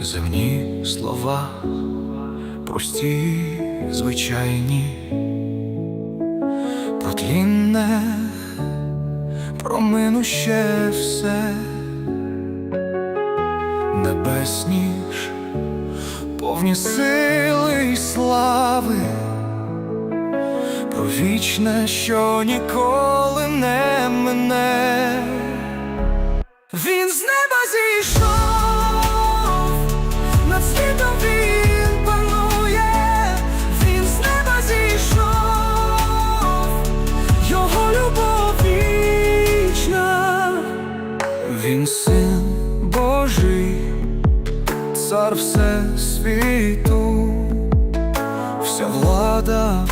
земні слова, прості, звичайні, потлінне, проминуще все, небесні ж, повні сили й слави, про вічне, що ніколи не мине. Він з неба зійшов, цар всесвіту, вся влада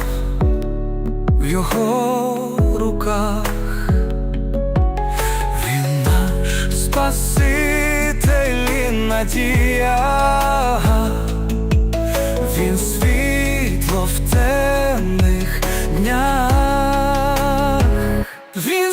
в його руках. Він наш Спаситель і надія, він світло в темних днях, він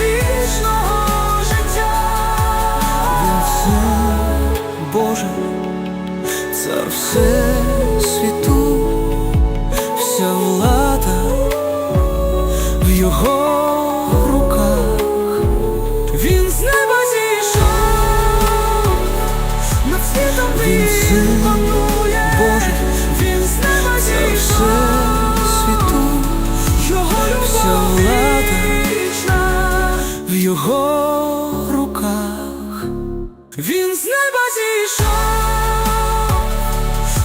вічного життя, він Боже, за цар всесвіту, вся влада в його руках. Він з неба його руках. Він з неба зійшов,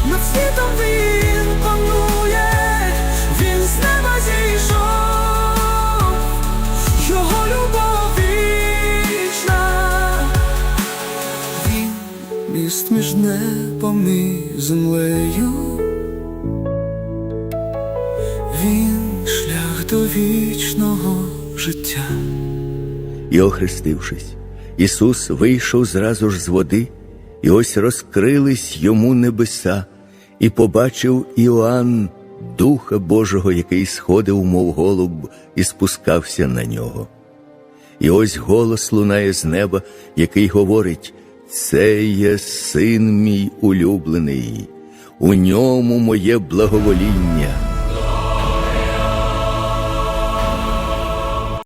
над світом він панує, він з неба зійшов, його любов вічна, він міст між небом і землею, він шлях до вічного життя. І охрестившись, Ісус вийшов зразу ж з води, і ось розкрились йому небеса, і побачив Іоанн Духа Божого, який сходив, мов голуб, і спускався на нього. І ось голос лунає з неба, який говорить: Це є син мій улюблений, у ньому моє благовоління.